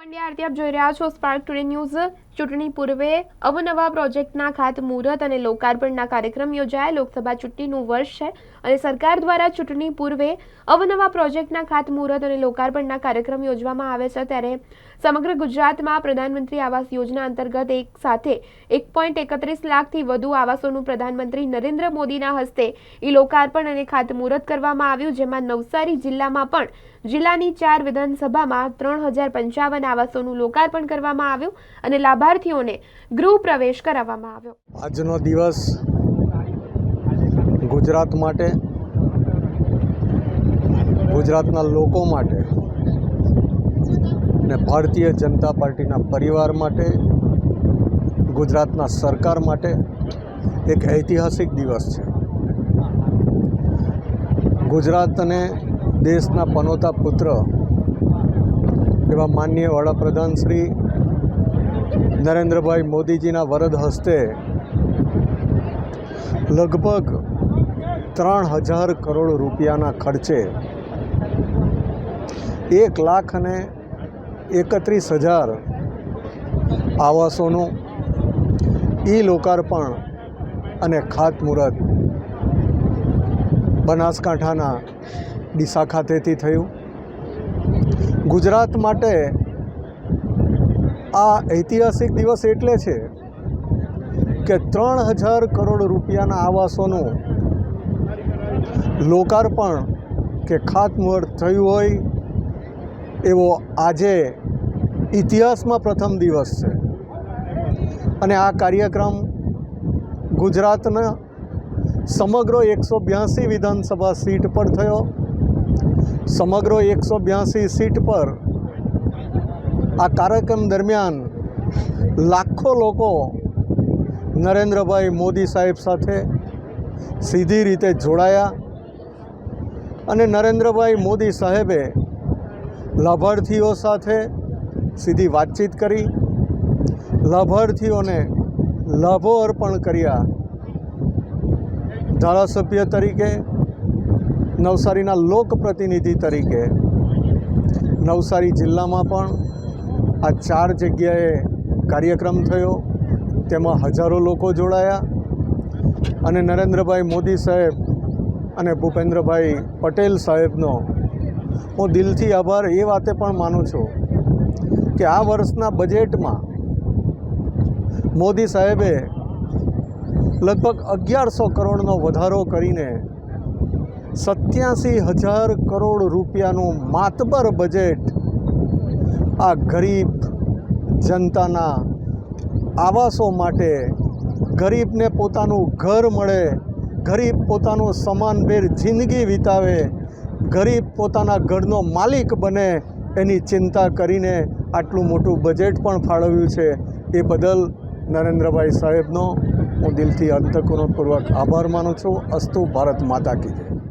પંડ્યા આરતી આપ જોઈ રહ્યા છો સ્પાર્ક ટુડે ન્યૂઝ ચૂંટણી પૂર્વે અવનવા પ્રોજેક્ટના ખાતમુહૂર્ત અને લોકાર્પણના કાર્યક્રમ યોજાયા. લોકસભા ચૂંટણીનું વર્ષ છે અને સરકાર દ્વારા ચૂંટણી પૂર્વે અવનવા પ્રોજેક્ટના ખાતમુહૂર્ત અને લોકાર્પણના કાર્યક્રમ યોજવામાં આવે છે. ત્યારે સમગ્ર ગુજરાતમાં પ્રધાનમંત્રી આવાસ યોજના અંતર્ગત એક સાથે એક પોઈન્ટ એકત્રીસ લાખથી વધુ આવાસોનું પ્રધાનમંત્રી નરેન્દ્ર મોદીના હસ્તે એ લોકાર્પણ અને ખાતમુહૂર્ત કરવામાં આવ્યું, જેમાં નવસારી જિલ્લામાં પણ જિલ્લાની ચાર વિધાનસભામાં ત્રણ હજાર પંચાવન આવાસોનું લોકાર્પણ કરવામાં આવ્યું અને લાભાર્થીઓને ગૃહ પ્રવેશ કરાવવામાં આવ્યો. આજનો દિવસ ગુજરાત માટે, ગુજરાતના લોકો માટે ને ભારતીય જનતા પાર્ટીના પરિવાર માટે, ગુજરાતના સરકાર માટે એક ઐતિહાસિક દિવસ છે. ગુજરાત અને દેશના પનોતા પુત્ર એવા માનનીય વડાપ્રધાન શ્રી નરેન્દ્રભાઈ મોદીજીના વરદ હસ્તે લગભગ ત્રણ હજાર કરોડ રૂપિયાના ખર્ચે એક લાખ અને એકત્રીસ હજાર આવાસોનું ઈ લોકાર્પણ અને ખાતમુહૂર્ત બનાસકાંઠાના ડીસા ખાતેથી થયું. ગુજરાત માટે આ ઐતિહાસિક દિવસ એટલે છે કે ત્રણ હજાર કરોડ રૂપિયાના આવાસોનું લોકાર્પણ કે ખાતમુહૂર્ત થયું હોય એવો આજે ઇતિહાસમાં પ્રથમ દિવસ છે. અને આ કાર્યક્રમ ગુજરાતના સમગ્ર એકસો બ્યાસી વિધાનસભા સીટ પર થયો. સમગ્ર એકસો બ્યાસી સીટ પર આ કાર્યક્રમ દરમિયાન લાખો લોકો નરેન્દ્રભાઈ મોદી સાહેબ સાથે સીધી રીતે જોડાયા અને નરેન્દ્રભાઈ મોદી સાહેબે લાભાર્થીઓ સાથે સીધી વાતચીત કરી, લાભાર્થીઓને લાભો અર્પણ કર્યા ધારાસભ્ય તરીકે નવસારીના લોકપ્રતિનિધિ તરીકે નવસારી જિલ્લામાં પણ આ ચાર જગ્યાએ કાર્યક્રમ થયો. તેમાં હજારો લોકો જોડાયા અને નરેન્દ્રભાઈ મોદી સાહેબ અને ભૂપેન્દ્રભાઈ પટેલ સાહેબનો હું દિલથી આભાર એ વાતે પણ માનું છું કે આ વર્ષના બજેટમાં મોદી સાહેબે લગભગ અગિયારસો કરોડનો વધારો કરીને સત્યાસી હજાર કરોડ રૂપિયાનું માતબર બજેટ આ ગરીબ જનતાના આવાસો માટે ગરીબને પોતાનું ઘર મળે, ગરીબ પોતાનું સમાનભેર જિંદગી વિતાવે, ગરીબ પોતાના ઘરનો માલિક બને એની ચિંતા કરીને આટલું મોટું બજેટ પણ ફાળવ્યું છે. એ બદલ નરેન્દ્રભાઈ સાહેબનો હું દિલથી અંતઃકરણપૂર્વક આભાર માનું છું. અસ્તુ ભારત માતા કી જય.